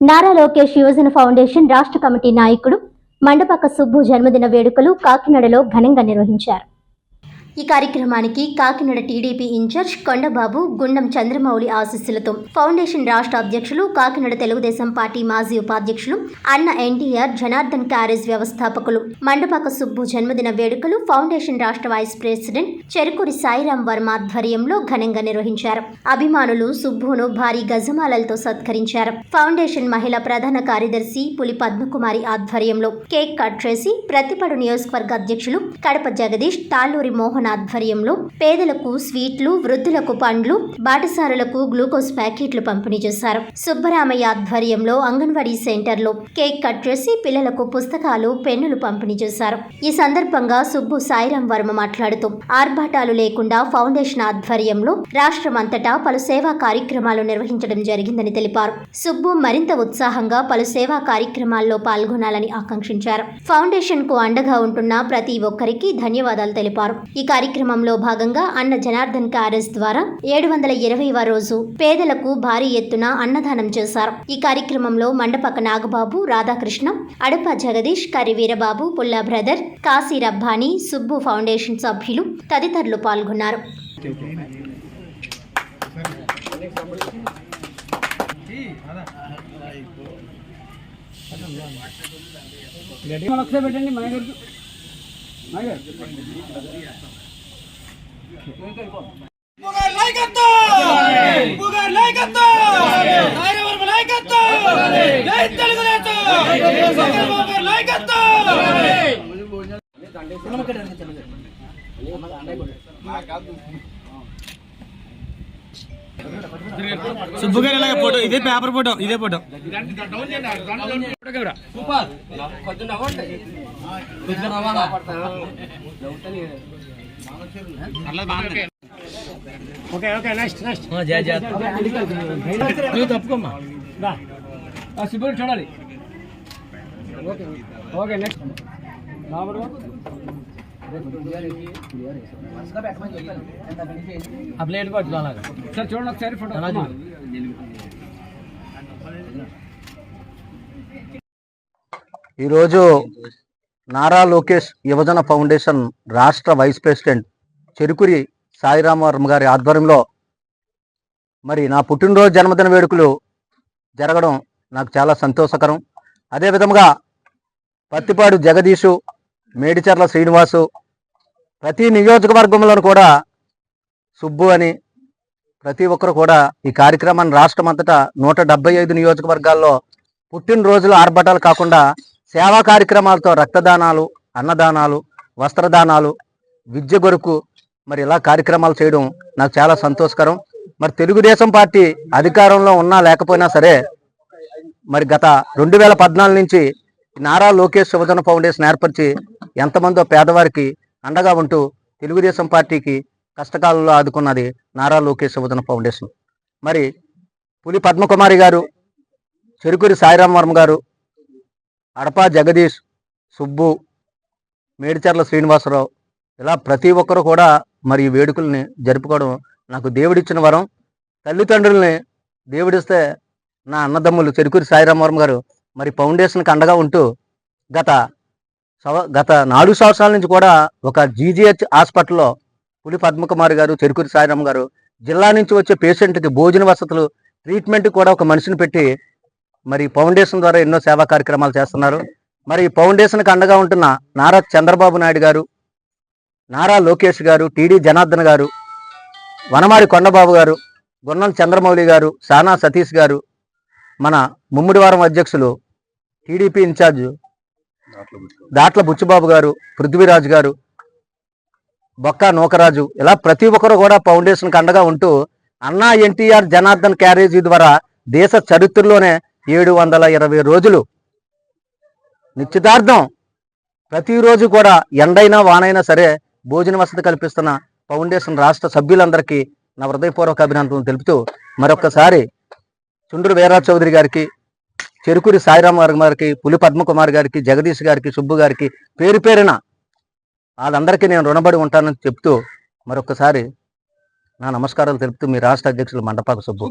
నారా లోకేష్ యువజన ఫౌండేషన్ రాష్ట్ర కమిటీ నాయకుడు మండపక సుబ్బు జన్మదిన వేడుకలు కాకినాడలో ఘనంగా నిర్వహించారు. ఈ కార్యక్రమానికి కాకినాడ టీడీపీ ఇన్ఛార్జ్ కొండబాబు గుండం చంద్రమౌళి ఆశీస్సులతో ఫౌండేషన్ రాష్ట్ర అధ్యక్షులు కాకినాడ తెలుగుదేశం పార్టీ మాజీ ఉపాధ్యక్షులు అన్న ఎన్టీఆర్ జనార్దన్ క్యారేజ్ వ్యవస్థాపకులు. మండపాక సుబ్బు జన్మదిన వేడుకలు ఫౌండేషన్ రాష్ట్ర వైస్ ప్రెసిడెంట్ చెరుకూరి సాయిరాం వర్మ ఆధ్వర్యంలో ఘనంగా నిర్వహించారు. అభిమానులు సుబ్బును భారీ గజమాలలతో సత్కరించారు. ఫౌండేషన్ మహిళా ప్రధాన కార్యదర్శి పులి పద్మకుమారి ఆధ్వర్యంలో కేక్ కట్ చేసి ప్రతిపడు నియోజకవర్గ అధ్యక్షులు కడప జగదీష్ తాళ్ళూరి మోహన్ ఆధ్వర్యంలో పేదలకు స్వీట్లు వృద్ధులకు పండ్లు బాటసారులకు గ్లూకోజ్ ప్యాకెట్లు పంపిణీ చేశారు. సుబ్బరామయ్య ఆధ్వర్యంలో అంగన్వాడీ సెంటర్లో కేక్ కట్ చేసి పిల్లలకు పుస్తకాలు పెన్నులు పంపిణీ చేశారు. ఈ సందర్భంగా సుబ్బు సాయిరాం వర్మ మాట్లాడుతూ ఆర్భాటాలు లేకుండా ఫౌండేషన్ ఆధ్వర్యంలో రాష్ట్రమంతటా పలు సేవా కార్యక్రమాలు నిర్వహించడం జరిగిందని తెలిపారు. సుబ్బు మరింత ఉత్సాహంగా పలు సేవా కార్యక్రమాల్లో పాల్గొనాలని ఆకాంక్షించారు. ఫౌండేషన్కు అండగా ఉంటున్న ప్రతి ఒక్కరికి ధన్యవాదాలు తెలిపారు. ఈ కార్యక్రమంలో భాగంగా అన్న జనార్దన్ కారెస్ ద్వారా ఏడు వందల ఇరవైవ రోజు పేదలకు భారీ ఎత్తున అన్నదానం చేశారు. ఈ కార్యక్రమంలో మండపక నాగబాబు రాధాకృష్ణ అడప జగదీష్ కరి వీరబాబు పుల్లా బ్రదర్ కాశీ రబ్బానీ సుబ్బు ఫౌండేషన్ సభ్యులు తదితరులు పాల్గొన్నారు. పెట్టండి సుబ్బు గారు ఇలాగ ఫోటో ఇదే పేపర్ ఫోటో ఇదే photo. Okay okay next next నువ్వు తప్పుకోమ్మా రా ఆ సిబ్బులు చూడాలి ఓకే ఓకే నెక్స్ట్ బాబు ఆ ప్లేట్ పట్టుకో అలాగా సార్ చూడండి ఒకసారి ఫోటో అలా చూడు. ఈరోజు నారా లోకేష్ యువజన ఫౌండేషన్ రాష్ట్ర వైస్ ప్రెసిడెంట్ చెరుకురి సాయిరామవర్మ గారి ఆధ్వర్యంలో మరి నా పుట్టినరోజు జన్మదిన వేడుకలు జరగడం నాకు చాలా సంతోషకరం. అదే విధముగా పత్తిపాడు జగదీషు మేడిచర్ల శ్రీనివాసు ప్రతి నియోజకవర్గంలోనూ కూడా సుబ్బు అని ప్రతి ఒక్కరు కూడా ఈ కార్యక్రమాన్ని రాష్ట్రం అంతటా నూట డెబ్బై ఐదు నియోజకవర్గాల్లో పుట్టినరోజులు ఆర్భటాలు కాకుండా సేవా కార్యక్రమాలతో రక్తదానాలు అన్నదానాలు వస్త్రదానాలు విద్య కొరకు మరి ఇలా కార్యక్రమాలు చేయడం నాకు చాలా సంతోషకరం. మరి తెలుగుదేశం పార్టీ అధికారంలో ఉన్నా లేకపోయినా సరే మరి గత రెండు వేల పద్నాలుగు నుంచి నారా లోకేష్ శివజన ఫౌండేషన్ ఏర్పరిచి ఎంతమందో పేదవారికి అండగా ఉంటూ తెలుగుదేశం పార్టీకి కష్టకాలంలో ఆదుకున్నది నారా లోకేష్ శివజన ఫౌండేషన్. మరి పులి పద్మకుమారి గారు చెరుకురి సాయిరామ్ వర్మ గారు అడపా జగదీష్ సుబ్బు మేడిచర్ల శ్రీనివాసరావు ఇలా ప్రతి ఒక్కరు కూడా మరి ఈ వేడుకల్ని జరుపుకోవడం నాకు దేవుడిచ్చిన వరం. తల్లిదండ్రుల్ని దేవుడిస్తే నా అన్నదమ్ములు చెరుకూరి సాయిరామవరం గారు మరి ఫౌండేషన్కి అండగా ఉంటూ గత గత నాలుగు సంవత్సరాల నుంచి కూడా ఒక జీజీహెచ్ హాస్పిటల్లో పులి పద్మకుమారి గారు చెరుకూరి సాయిరామ్ గారు జిల్లా నుంచి వచ్చే పేషెంట్కి భోజన వసతులు ట్రీట్మెంట్ కూడా ఒక మనిషిని పెట్టి మరి ఫౌండేషన్ ద్వారా ఎన్నో సేవా కార్యక్రమాలు చేస్తున్నారు. మరి ఈ ఫౌండేషన్కి అండగా ఉంటున్న నారా చంద్రబాబు నాయుడు గారు నారా లోకేష్ గారు టీడీ జనార్దన్ గారు వనమారి కొండబాబు గారు గున్నం చంద్రమౌళి గారు సానా సతీష్ గారు మన ముమ్మిడివారం అధ్యక్షులు టీడీపీ ఇన్ఛార్జ్ దాట్ల బుచ్చిబాబు గారు పృథ్వీరాజు గారు బొక్కా నూకరాజు ఇలా ప్రతి ఒక్కరు కూడా ఫౌండేషన్కి అండగా ఉంటూ అన్నా ఎన్టీఆర్ జనార్దన్ క్యారేజీ ద్వారా దేశ చరిత్రలోనే ఏడు వందల ఇరవై రోజులు. నిశ్చితార్థం ప్రతిరోజు కూడా ఎండైనా వానైనా సరే భోజన వసతి కల్పిస్తున్న ఫౌండేషన్ రాష్ట్ర సభ్యులందరికీ నా హృదయపూర్వక అభినందనలు తెలుపుతూ మరొకసారి చుండ్రు వీరరాజ్ చౌదరి గారికి చెరుకురి సాయిరామ్ గారికి పులి పద్మకుమార్ గారికి జగదీష్ గారికి సుబ్బు గారికి పేరు పేరున వాళ్ళందరికీ నేను రుణపడి ఉంటానని చెప్తూ మరొకసారి నా నమస్కారాలు తెలుపుతూ మీ రాష్ట్ర అధ్యక్షులు మండపాకు సుబ్బు.